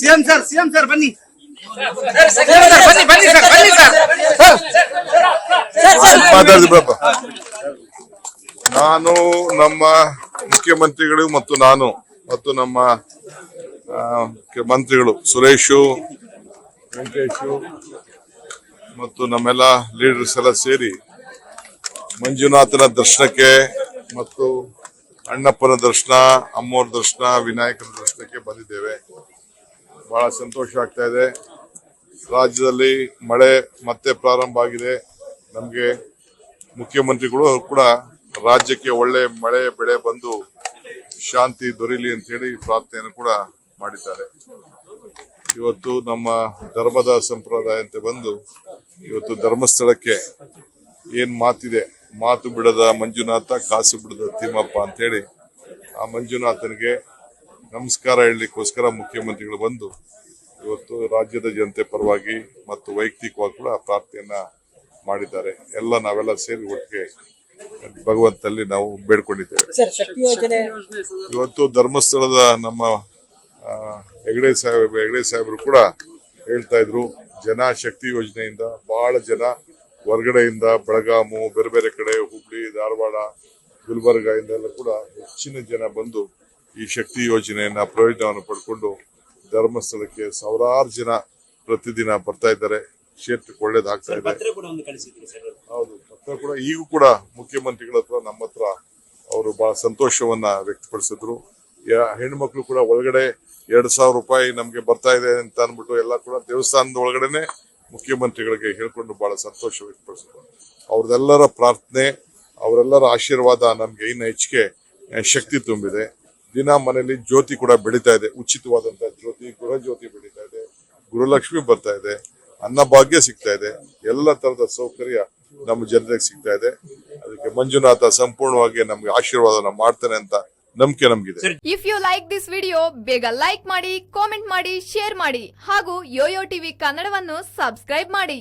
CM sir CM sir, ಬನ್ನಿ. ನಾನು ನಮ್ಮ ಮುಖ್ಯಮಂತ್ರಿಗಳು ಮತ್ತು ನಾನು ಮತ್ತು ನಮ್ಮ ಮಂತ್ರಿಗಳು ಸುರೇಶು, ವೆಂಕಟೇಶು ಮತ್ತು ನಮ್ಮೆಲ್ಲ ಲೀಡರ್ಸ್ ಎಲ್ಲ ಸೇರಿ ಮಂಜುನಾಥನ ದರ್ಶನಕ್ಕೆ ಮತ್ತು ಅಣ್ಣಪ್ಪನ ದರ್ಶನ ಅಮ್ಮೋರ್ ದರ್ಶನ, ವಿನಾಯಕನ ದರ್ಶನಕ್ಕೆ ಬಂದಿದ್ದೇವೆ. ಬಹಳ ಸಂತೋಷ ಆಗ್ತಾ ಇದೆ. ರಾಜ್ಯದಲ್ಲಿ ಮಳೆ ಮತ್ತೆ ಪ್ರಾರಂಭ ಆಗಿದೆ. ನಮಗೆ ಮುಖ್ಯಮಂತ್ರಿಗಳು ಕೂಡ ರಾಜ್ಯಕ್ಕೆ ಒಳ್ಳೆ ಮಳೆ, ಬೆಳೆ ಬಂದು ಶಾಂತಿ ದೊರೀಲಿ ಅಂತ ಹೇಳಿ ಪ್ರಾರ್ಥನೆಯನ್ನು ಕೂಡ ಮಾಡಿದ್ದಾರೆ. ಇವತ್ತು ನಮ್ಮ ಧರ್ಮದ ಸಂಪ್ರದಾಯಂತೆ ಬಂದು ಇವತ್ತು ಧರ್ಮಸ್ಥಳಕ್ಕೆ ಏನ್ ಮಾತಿದೆ? ಮಾತು ಬಿಡದ ಮಂಜುನಾಥ, ಕಾಸು ಬಿಡದ ತಿಮ್ಮಪ್ಪ ಅಂತ ಹೇಳಿ ಆ ಮಂಜುನಾಥನಿಗೆ ನಮಸ್ಕಾರ ಹೇಳಲಿಕ್ಕೋಸ್ಕರ ಮುಖ್ಯಮಂತ್ರಿಗಳು ಬಂದು ಇವತ್ತು ರಾಜ್ಯದ ಜನತೆ ಪರವಾಗಿ ಮತ್ತು ವೈಯಕ್ತಿಕವಾಗಿ ಕೂಡ ಪ್ರಾರ್ಥನೆಯನ್ನ ಮಾಡಿದ್ದಾರೆ. ಎಲ್ಲ ನಾವೆಲ್ಲ ಸೇರಿ ಒಟ್ಟಿಗೆ ಭಗವಂತಲ್ಲಿ ನಾವು ಬೇಡ್ಕೊಂಡಿದ್ದೇವೆ. ಇವತ್ತು ಧರ್ಮಸ್ಥಳದ ನಮ್ಮ ಹೆಗಡೆ ಸಾಹೇಬ್ ಹೆಗಡೆ ಸಾಹೇಬರು ಕೂಡ ಹೇಳ್ತಾ ಇದ್ರು ಜನ ಶಕ್ತಿ ಯೋಜನೆಯಿಂದ ಬಹಳ ಜನ ಹೊರಗಡೆಯಿಂದ ಬೆಳಗಾಮು ಬೇರೆ ಬೇರೆ ಕಡೆ ಹುಬ್ಳಿ ಧಾರವಾಡ ಗುಲ್ಬರ್ಗ ಇಂದೆಲ್ಲ ಕೂಡ ಹೆಚ್ಚಿನ ಜನ ಬಂದು ಈ ಶಕ್ತಿ ಯೋಜನೆಯನ್ನ ಪ್ರಯೋಜನವನ್ನು ಪಡ್ಕೊಂಡು ಧರ್ಮಸ್ಥಳಕ್ಕೆ ಸಾವಿರಾರು ಜನ ಪ್ರತಿದಿನ ಬರ್ತಾ ಇದ್ದಾರೆ. ಕ್ಷೇತ್ರಕ್ಕೆ ಒಳ್ಳೇದಾಗ್ತಾ ಇದೆ. ಹೌದು ಪತ್ರ ಕೂಡ ಈಗೂ ಕೂಡ ಮುಖ್ಯಮಂತ್ರಿಗಳ ಹತ್ರ ನಮ್ಮ ಹತ್ರ ಅವರು ಬಹಳ ಸಂತೋಷವನ್ನ ವ್ಯಕ್ತಪಡಿಸಿದ್ರು. ಹೆಣ್ಮಕ್ಳು ಕೂಡ ಒಳಗಡೆ ಎರಡ್ ಸಾವಿರ ರೂಪಾಯಿ ನಮ್ಗೆ ಬರ್ತಾ ಇದೆ ಅಂತ ಅನ್ಬಿಟ್ಟು ಎಲ್ಲ ಕೂಡ ದೇವಸ್ಥಾನದ ಒಳಗಡೆನೆ ಮುಖ್ಯಮಂತ್ರಿಗಳಿಗೆ ಹೇಳ್ಕೊಂಡು ಬಹಳ ಸಂತೋಷ ವ್ಯಕ್ತಪಡಿಸಿದ್ರು. ಅವ್ರದೆಲ್ಲರ ಪ್ರಾರ್ಥನೆ ಅವರೆಲ್ಲರ ಆಶೀರ್ವಾದ ನಮ್ಗೆ ಇನ್ನು ಹೆಚ್ಚಿಗೆ ಶಕ್ತಿ ತುಂಬಿದೆ. ದಿನ ಮನೆಯಲ್ಲಿ ಜ್ಯೋತಿ ಕೂಡ ಬೆಳೀತಾ ಇದೆ. ಉಚಿತವಾದಂತಹ ಜ್ಯೋತಿ ಗೃಹ ಜ್ಯೋತಿ ಬೆಳೀತಾ ಇದೆ. ಗುರುಲಕ್ಷ್ಮಿ ಬರ್ತಾ ಇದೆ. ಅನ್ನಭಾಗ್ಯ ಸಿಗ್ತಾ ಇದೆ. ಎಲ್ಲ ತರದ ಸೌಕರ್ಯ ನಮ್ಮ ಜನರಿಗೆ ಸಿಗ್ತಾ ಇದೆ. ಅದಕ್ಕೆ ಮಂಜುನಾಥ ಸಂಪೂರ್ಣವಾಗಿ ನಮ್ಗೆ ಆಶೀರ್ವಾದನ ಮಾಡ್ತಾನೆ ಅಂತ ನಂಬಿಕೆ ನಮ್ಗಿದೆ. If you like this video ಬೇಗ ಲೈಕ್ ಮಾಡಿ ಕಾಮೆಂಟ್ ಮಾಡಿ ಶೇರ್ ಮಾಡಿ ಹಾಗೂ ಯೋಯೋ ಟಿವಿ ಕನ್ನಡವನ್ನು ಸಬ್ಸ್ಕ್ರೈಬ್ ಮಾಡಿ.